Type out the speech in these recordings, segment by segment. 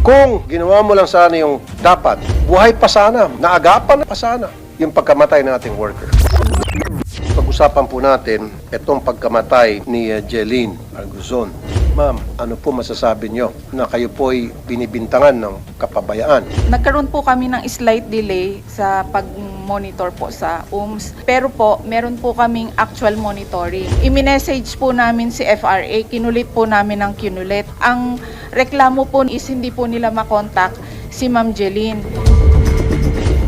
Kung ginawa mo lang sana yung dapat, buhay pa sana, naagapan pa sana yung pagkamatay ng ating worker. Pag-usapan po natin itong pagkamatay ni uh, Jeline Arguzon. Ma'am, ano po masasabi nyo na kayo po ay binibintangan ng kapabayaan? Nagkaroon po kami ng slight delay sa pag-monitor po sa UMS. Pero po, meron po kaming actual monitoring. I-message po namin si FRA, kinulit po namin ng kinulit. Ang reklamo po is hindi po nila makontak si Ma'am Jeline.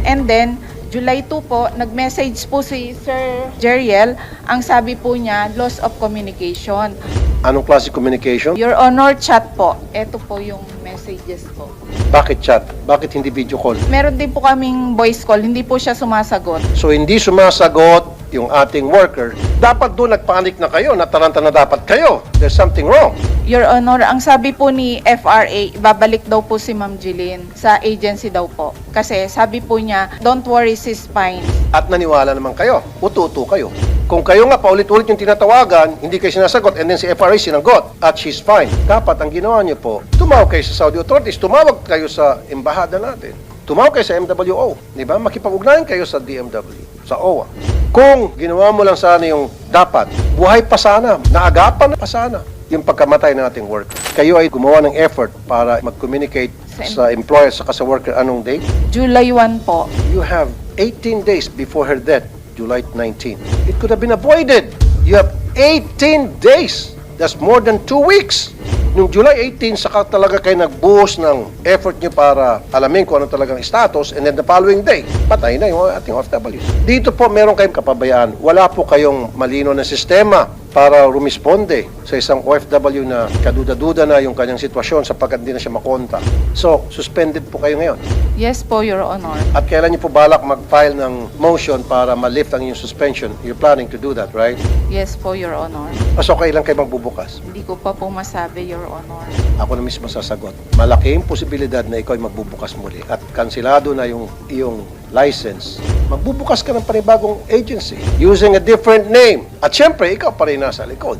And then, July 2 po, nag-message po si Sir Jeriel. Ang sabi po niya, loss of communication. Anong klase communication? Your Honor, chat po. Ito po yung messages po. Bakit chat? Bakit hindi video call? Meron din po kaming voice call, hindi po siya sumasagot. So hindi sumasagot yung ating worker, dapat doon nagpanik na kayo, nataranta na dapat kayo. There's something wrong. Your Honor, ang sabi po ni FRA, babalik daw po si Ma'am Jeline sa agency daw po. Kasi sabi po niya, don't worry, she's fine. At naniwala naman kayo, ututo kayo. Kung kayo nga paulit-ulit yung tinatawagan, hindi kayo sinasagot, and then si FRA sinagot, at she's fine. Dapat ang ginawa niyo po, tumawag kayo sa Saudi authorities, tumawag kayo sa embahada natin, tumawag kayo sa MWO, di ba? Makipag-ugnayan kayo sa DMW, sa OWA. Kung ginawa mo lang sana yung dapat, buhay pa sana, naagapan pa sana yung pagkamatay ng ating worker. Kayo ay gumawa ng effort para mag-communicate Sa- sa employer sa sa worker anong date? July 1 po. You have 18 days before her death, July 19. It could have been avoided. You have 18 days. That's more than two weeks. Nung July 18, saka talaga kayo nagbuhos ng effort nyo para alamin kung ano talagang status and then the following day, patay na yung ating OFWs. Dito po meron kayong kapabayaan. Wala po kayong malino na sistema para rumisponde sa isang OFW na kaduda-duda na yung kanyang sitwasyon sapagkat hindi na siya makonta. So, suspended po kayo ngayon. Yes po, Your Honor. At kailan niyo po balak mag-file ng motion para ma-lift ang inyong suspension? You're planning to do that, right? Yes po, Your Honor. O so, kailan kayo magbubukas? Hindi ko pa po masabi, Your Honor. Ako na mismo sasagot. Malaking posibilidad na ikaw ay magbubukas muli at kansilado na yung iyong license. Magbubukas ka ng panibagong agency using a different name. At syempre, ikaw pa rin nasa likod.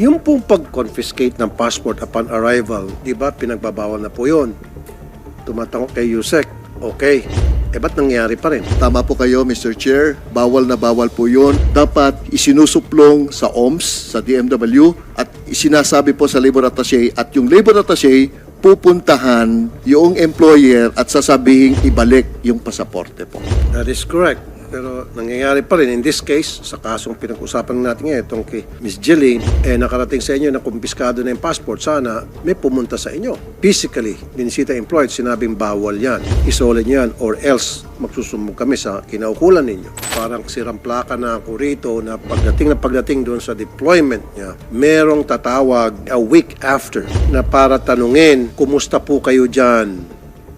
Yung pong pag-confiscate ng passport upon arrival, di ba, pinagbabawal na po yun. Tumatangok kay Yusek. Okay. Eh, ba't nangyari pa rin? Tama po kayo, Mr. Chair. Bawal na bawal po yun. Dapat isinusuplong sa OMS, sa DMW, at isinasabi po sa labor attaché at yung labor attaché pupuntahan yung employer at sasabihing ibalik yung pasaporte po. That is correct. Pero nangyayari pa rin in this case, sa kasong pinag-usapan natin ngayon, itong kay Miss Jeline, eh nakarating sa inyo na kumpiskado na yung passport, sana may pumunta sa inyo. Physically, binisita employed, sinabing bawal yan. Isolid yan or else magsusumbong kami sa kinaukulan ninyo. Parang sirang plaka na ako rito na pagdating na pagdating doon sa deployment niya, merong tatawag a week after na para tanungin, kumusta po kayo dyan?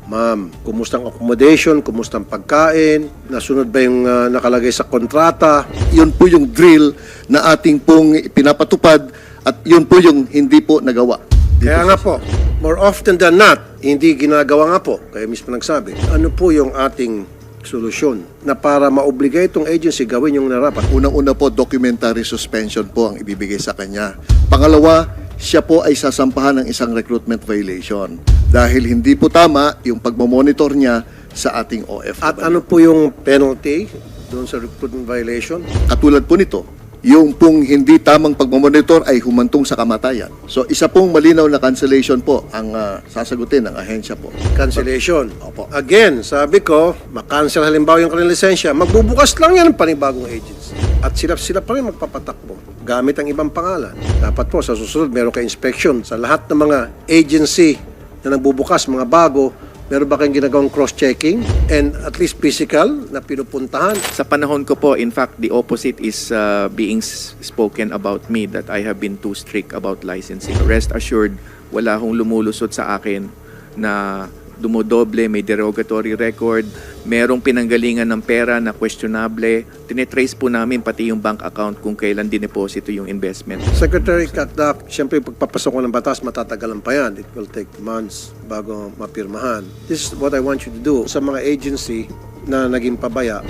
Ma'am, kumusta ang accommodation? Kumusta ang pagkain? Nasunod ba yung ah, nakalagay sa kontrata? Yun po yung drill na ating pong pinapatupad at yun po yung hindi po nagawa. Dito Kaya nga po, more often than not, hindi ginagawa nga po. Kaya mismo nagsabi, ano po yung ating solusyon na para maobligay itong agency gawin yung narapat? Unang-una po, documentary suspension po ang ibibigay sa kanya. Pangalawa, siya po ay sasampahan ng isang recruitment violation dahil hindi po tama yung pagmamonitor niya sa ating OFW. At ano po yung penalty doon sa recruitment violation? Katulad po nito, yung pong hindi tamang pagmamonitor ay humantong sa kamatayan. So isa pong malinaw na cancellation po ang ah, sasagutin ng ahensya po. Cancellation. Opo. Again, sabi ko, makancel halimbawa yung kanilang lisensya, magbubukas lang yan ng panibagong agency. At sila-sila pa rin magpapatakbo gamit ang ibang pangalan. Dapat po sa susunod meron kayo inspection sa lahat ng mga agency na nagbubukas, mga bago, meron ba kayong ginagawang cross-checking and at least physical na pinupuntahan? Sa panahon ko po, in fact, the opposite is uh, being spoken about me that I have been too strict about licensing. Rest assured, wala hong lumulusot sa akin na dumodoble, may derogatory record, merong pinanggalingan ng pera na questionable. Tinetrace po namin pati yung bank account kung kailan dineposito yung investment. Secretary Katdak, siyempre pagpapasok ko ng batas, matatagalan pa yan. It will take months bago mapirmahan. This is what I want you to do. Sa mga agency na naging pabaya,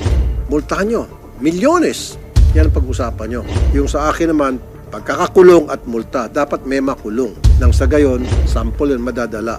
multahan nyo. Milyones. Yan ang pag-usapan nyo. Yung sa akin naman, pagkakakulong at multa, dapat may makulong. Nang sa gayon, sample yun madadala